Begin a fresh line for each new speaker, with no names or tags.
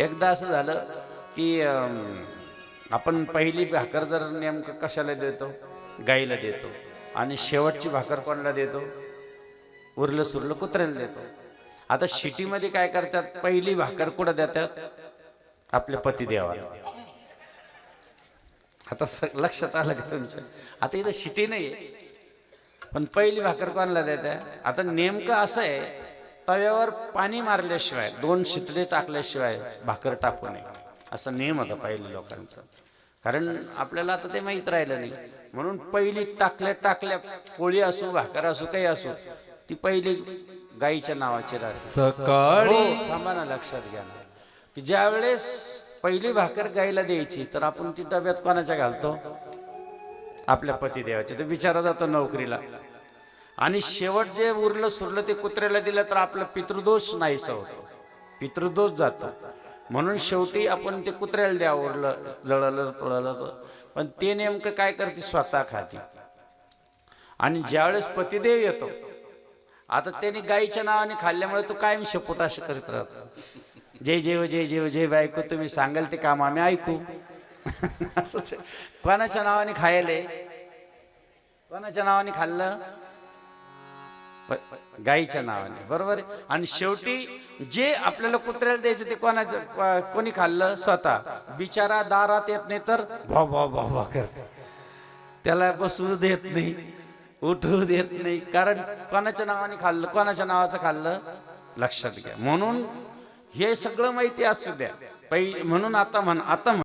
एकदा असं झालं की आपण पहिली भाकर जर नेमकं कशाला देतो? गाईला देतो. आणि शेवटची भाकर कोणाला देतो? उरलं सुरलं कुत्र्याला देतो. आता शिटीमध्ये काय करतात? पहिली भाकर कुठं देतात? आपल्या पतिदेवाला आता स- लक्षात आलं की तुमच्या? आता इथं शिटी नाही पण पहिली भाकर कोणाला देत आता नेमकं असं आहे तव्यावर पाणी मारल्याशिवाय दोन शितळे टाकल्याशिवाय भाकर टाकू नये. असा नियम होता पहिल्या लोकांचा. कारण आपल्याला आता ते माहीत राहिलं नाही. म्हणून पहिली टाकल्या टाकल्या पोळी असू भाकर असू काही असू ती पहिली गाईच्या नावाची राहते.
सकाळी
हो, थांबा ना लक्षात घ्या ना. की ज्या वेळेस पहिली भाकर गाईला द्यायची तर आपण ती डब्यात कोणाच्या घालतो? आपल्या पतिदेवाच्या तर विचारा जातो नोकरीला. आणि शेवट जे उरलं सुरलं ते कुत्र्याला दिलं तर आपला पितृदोष नाहीसा होतो. पितृदोष जातो. म्हणून शेवटी आपण ते कुत्र्याला द्या उरलं जळलं तोळलं तर. पण ते नेमकं काय करते? स्वतः खाते. आणि ज्यावेळेस पतिदेव येतो आता त्याने गाईच्या नावाने खाल्ल्यामुळे तो कायम शेपूट करीत राहतो. जय जेव जय हो, जेव हो, जय बायको तुम्ही सांगाल ते काम आम्ही ऐकू. असंच कोणाच्या नावाने खायले? कोणाच्या नावाने खाल्लं? गाईच्या नावाने. बरोबर आहे? आणि शेवटी जे आपल्याला कुत्र्याला द्यायचं ते कोणाचं कोणी खाल्लं? स्वतः. बिचारा दारात येत नाही तर भाव भाव भाव भाव करत. त्याला बसू देत नाही उठू देत नाही. कारण कोणाच्या नावाने खाल्लं कोणाच्या नावाचं खाल्लं? लक्षात घ्या. म्हणून हे सगळं माहिती असू द्या. पै म्हणून आता म्हण आता म्हण